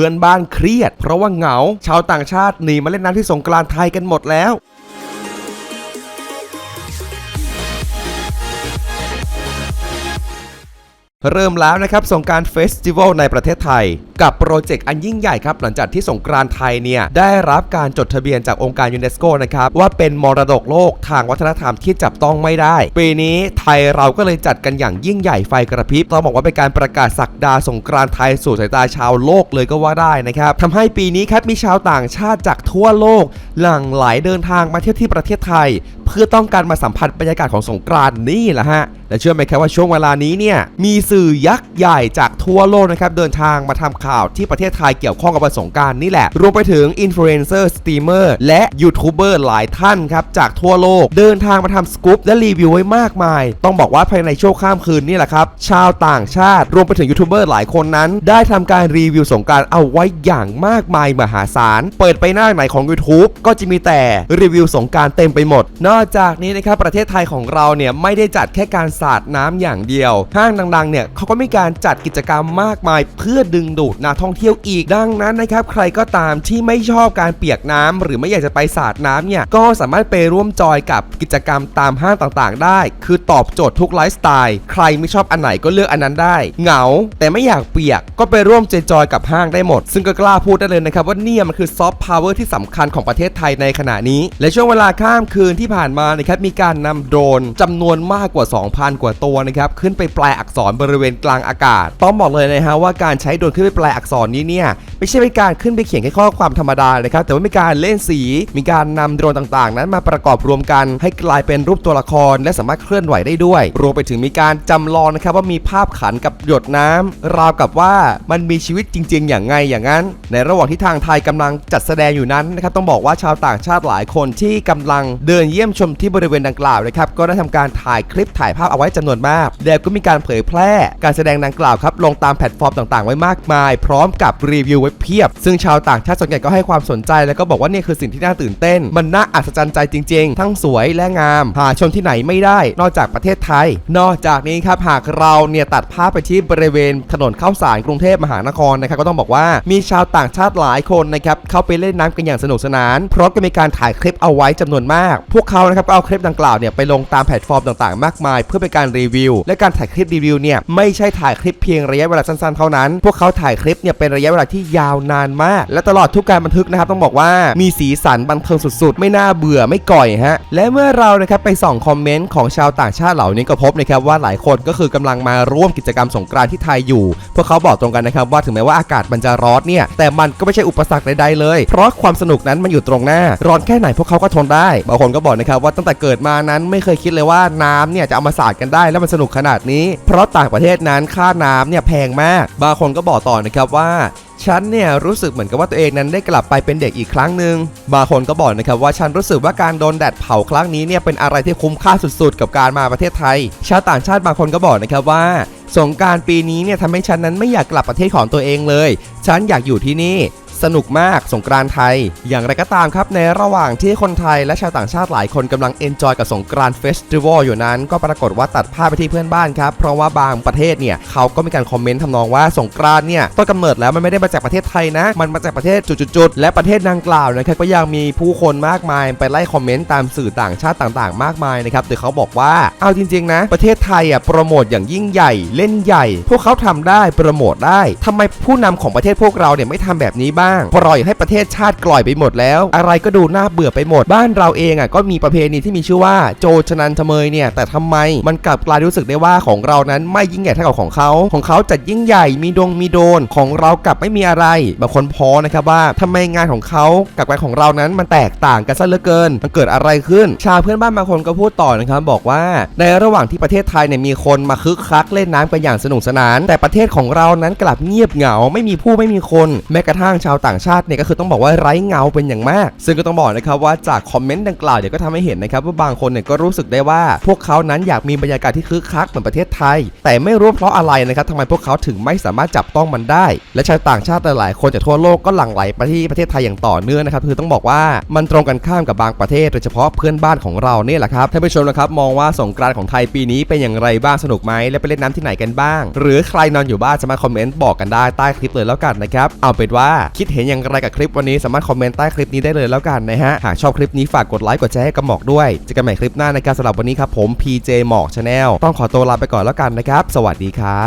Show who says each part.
Speaker 1: พื่อนบ้านเครียด เพราะว่าเหงา ชาวต่างชาติหนีมาเล่นน้ำที่สงกรานต์ไทยกันหมดแล้ว เริ่มแล้วนะครับสงการเฟสติวัลในประเทศไทย กับโปรเจกต์อันยิ่งใหญ่ครับหลังจากที่สงกรานไทยเนี่ยได้รับการจดทะเบียนจากองค์การยูเนสโกนะครับว่าเป็นมรดกโลกทางวัฒนธรรมที่จับต้องไม่ได้ ปีนี้ไทยเราก็เลยจัดกันอย่างยิ่งใหญ่ไฟกระพริบต้องบอกว่าเป็นการประกาศสักดาสงกรานไทยสู่สายตาชาวโลกเลยก็ว่าได้นะครับทำให้ปีนี้ครับมีชาวต่างชาติจากทั่วโลก หลั่งไหลเดินทางมาเที่ยวที่ประเทศไทยเพื่อต้องการมาสัมผัสบรรยากาศของสงกรานต์นี่แหละฮะ และเชื่อไหมครับว่าช่วงเวลานี้เนี่ยมีสื่อยักษ์ใหญ่จากทั่วโลกนะครับเดินทางมาทำข่าวที่ประเทศไทยเกี่ยวข้องกับวันสงการนี่แหละ รวมไปถึงอินฟลูเอนเซอร์สตรีมเมอร์และยูทูบเบอร์หลายท่านครับจากทั่วโลกเดินทางมาทำสกู๊ปและรีวิวไว้มากมาย ต้องบอกว่าภายในช่วงข้ามคืนนี่แหละครับชาวต่างชาติ รวมไปถึงยูทูบเบอร์หลายคนนั้น ได้ทำการรีวิวสงการเอาไว้อย่างมากมายมหาศาล เปิดไปหน้าไหนของ YouTube ก็จะมีแต่รีวิวสงการเต็มไปหมดนอกอกจากนี้นะครับประเทศไทยของเราเนี่ยไม่ได้จัดแค่การสาดน้ำอย่างเดียว ห้างดังๆเนี่ยเขาก็มีการจัดกิจกรรมมากมาย เพื่อดึงดูดนักท่องเที่ยวอีกดังนั้นนะครับใครก็ตามที่ไม่ชอบการเปียกน้ำหรือไม่อยากจะไปสาดน้ำเนี่ยก็สามารถไปร่วมจอยกับกิจกรรมตามห้างต่างๆ ได้ คือตอบโจทย์ทุกไลฟ์สไตล์ใครไม่ชอบอันไหนก็เลือกอันนั้นได้ เหงา แต่ไม่อยากเปียกก็ไปร่วมเจจอยกับห้างได้หมด ซึ่งก็กล้าพูดได้เลยนะครับว่าเนี่ยมันคือซอฟต์พาวเวอร์ที่สำคัญของประเทศไทยในขณะนี้ และช่วงเวลาข้ามคืนที่ผ่านมานะครับมีการนำโดรนจำนวนมากกว่า 2,000 กว่าตัวนะครับขึ้นไปแปลอักษรบริเวณกลางอากาศ ต้องบอกเลยนะฮะว่าการใช้โดรนขึ้นไปแปลอักษรนี้เนี่ยไม่ใช่เป็นการขึ้นไปเขียนแค่ข้อความธรรมดานะครับแต่ว่ามีการเล่นสี มีการนำโดรนต่างๆ นั้นมาประกอบรวมกัน ให้กลายเป็นรูปตัวละคร และสามารถเคลื่อนไหวได้ด้วย รวมไปถึงมีการจำลองนะครับว่ามีภาพขันกับหยดน้ำราวกับว่ามันมีชีวิตจริง ๆ อย่างไงอย่างนั้น ในระหว่างที่ทางไทยกำลังจัดแสดงอยู่นั้นนะครับต้องบอกว่าชาวต่างชาติหลายคนที่กำลังเดินเยี่ยมชมที่บริเวณดังกล่าวนะครับก็ได้ทำการถ่ายคลิปถ่ายภาพเอาไว้จำนวนมากแล้วก็มีการเผยแพร่ การแสดงดังกล่าวครับลงตามแพลตฟอร์มต่างๆ ไว้มากมาย พร้อมกับรีวิวไว้เพียบ ซึ่งชาวต่างชาติส่วนใหญ่ก็ให้ความสนใจ แล้วก็บอกว่าเนี่ยคือสิ่งที่น่าตื่นเต้น มันน่าอัศจรรย์ใจจริง ๆ ทั้งสวยและงาม หาชมที่ไหนไม่ได้ นอกจากประเทศไทย นอกจากนี้ครับหากเราเนี่ยตัดภาพไปที่บริเวณถนนเข้าสารกรุงเทพมหานครนะครับก็ต้องบอกว่ามีชาวต่างชาติหลายคนนะครับเข้าไปเล่นน้ำกันอย่างสนุกสนาน เพราะก็มีการถ่ายคลิปเอาไว้จำนวนมาก พวกเขานะครับก็เอาคลิปดังกล่าวเนี่ยไปลงตามแพลตฟอร์มต่างๆ มากมาย เพื่อเป็นการรีวิว และการถ่ายคลิปรีวิวเนี่ยไม่ใช่ถ่ายคลิปเพียงระยะเวลาสั้นๆเท่านั้น พวกเขาถ่ายคลิปเนี่ยเป็นระยะเวลาที่ยาวนานมาก และตลอดทุกการบันทึกนะครับต้องบอกว่ามีสีสันบันเทิงสุดๆ ไม่น่าเบื่อไม่ก่อยฮะและเมื่อเรานะครับไปส่องคอมเมนต์ของชาวต่างชาติเหล่านี้ก็พบนะครับว่าหลายคนก็คือกำลังมาร่วมกิจกรรมสงกรานต์ที่ไทยอยู่ พวกเขาบอกตรงกันนะครับว่าถึงแม้ว่าอากาศมันจะร้อนเนี่ยแต่มันก็ไม่ใช่อุปสรรคใดๆเลย เพราะความสนุกนั้นมันอยู่ตรงหน้า ร้อนแค่ไหนพวกเขาก็ทนได้บางคนก็บอกนะครับว่าตั้งแต่เกิดมานั้นไม่เคยคิดเลยว่าน้ำเนี่ยจะเอามาสาดกันได้แล้วมันสนุกขนาดนี้ เพราะต่างประเทศนั้นค่าน้ำเนี่ยแพงมาก บางคนก็บอกต่อนะครับว่าฉันเนี่ยรู้สึกเหมือนกับว่าตัวเองนั้นได้กลับไปเป็นเด็กอีกครั้งหนึ่งบางคนก็บอกนะครับว่าฉันรู้สึกว่าการโดนแดดเผาครั้งนี้เนี่ยเป็นอะไรที่คุ้มค่าสุดๆ กับการมาประเทศไทย ชาวต่างชาติบางคนก็บอกนะครับว่า สงการปีนี้เนี่ยทำให้ฉันนั้นไม่อยากกลับประเทศของตัวเองเลย ฉันอยากอยู่ที่นี่ สนุกมากสงกรานต์ไทย อย่างไรก็ตามครับในระหว่างที่คนไทยและชาวต่างชาติหลายคนกำลังเอนจอยกับสงกรานต์เฟสติวัลอยู่นั้น ก็ปรากฏว่าตัดภาพไปที่เพื่อนบ้านครับ เพราะว่าบางประเทศเนี่ยเขาก็มีการคอมเมนต์ทำนองว่าสงกรานต์เนี่ยต้นกำเนิดแล้วมันไม่ได้มาจากประเทศไทยนะ มันมาจากประเทศจุดๆและประเทศดังกล่าวนะครับก็ยังมีผู้คนมากมายไปไล่คอมเมนต์ตามสื่อต่างชาติต่างๆ มากมายนะครับโดยเขาบอกว่าเอาจริงๆนะประเทศไทยอะโปรโมทอย่างยิ่งใหญ่เล่นใหญ่ พวกเขาทำได้โปรโมทได้ทำไมผู้นำของประเทศพวกเราเนี่ยไม่ทำแบบนี้บ้างปล่อยให้ประเทศชาติกล่อยไปหมดแล้ว อะไรก็ดูน่าเบื่อไปหมด บ้านเราเองอะก็มีประเพณีที่มีชื่อว่าโจชนันทเมยเนี่ย แต่ทำไมมันกลับกลายรู้สึกได้ว่าของเรานั้นไม่ยิ่งใหญ่เท่ากับของเขาของเขาจัดยิ่งใหญ่มีดงมีโดนของเรากลับไม่มีอะไรบางคนพอนะครับว่าทำไมงานของเขากับงานของเรานั้นมันแตกต่างกันซะเหลือเกิน มันเกิดอะไรขึ้น ชาวเพื่อนบ้านบางคนก็พูดต่อนะครับบอกว่า ในระหว่างที่ประเทศไทยเนี่ยมีคนมาคึกคักเล่นน้ำกันอย่างสนุกสนาน แต่ประเทศของเรานั้นกลับเงียบเหงาไม่มีผู้ไม่มีคนแม้กระทั่งชาวาวต่างชาติเนี่ยก็คือต้องบอกว่าไร้เงาเป็นอย่างมาก ซึ่งก็ต้องบอกนะครับว่าจากคอมเมนต์ดังกล่าวเนี่ยวก็ทำให้เห็นนะครับว่าบางคนเนี่ยก็รู้สึกได้ว่า พวกเขานั้นอยากมีบรรยากาศที่คึกคักเหมือนประเทศไทย แต่ไม่รู้เพราะอะไรนะครับทำไมพวกเขาถึงไม่สามารถจับต้องมันได้ และชาวต่างชาติหลายคนจากทั่วโลกก็หลั่งไหลไปที่ประเทศไทยอย่างต่อเนื่องนะครับคือต้องบอกว่ามันตรงกันข้ามกับบางประเทศโดยเฉพาะเพื่อนบ้านของเราเนี่ยแหละครับท่านผู้ชมนะครับมองว่าสงกรานต์ของไทยปีนี้เป็นอย่างไรบ้างสนุกไหมและไปเล่นน้ำที่ไหนกันบ้าง หรือใครนอนอยู่บ้านสามารถคอมเมนต์บอกกันได้ใต้คลิปเลยแล้วกันนะครับเอาเป็นว่าคิดเห็นอย่างไรกับคลิปวันนี้สามารถคอมเมนต์ใต้คลิปนี้ได้เลยแล้วกันนะฮะหากชอบคลิปนี้ฝากกดไลค์กดแชร์ให้กับหมอกด้วยเจอกันใหม่คลิปหน้านะครับสำหรับวันนี้ครับผม PJ หมอกช anel ต้องขอตัวลาไปก่อนแล้วกันนะครับ สวัสดีครับ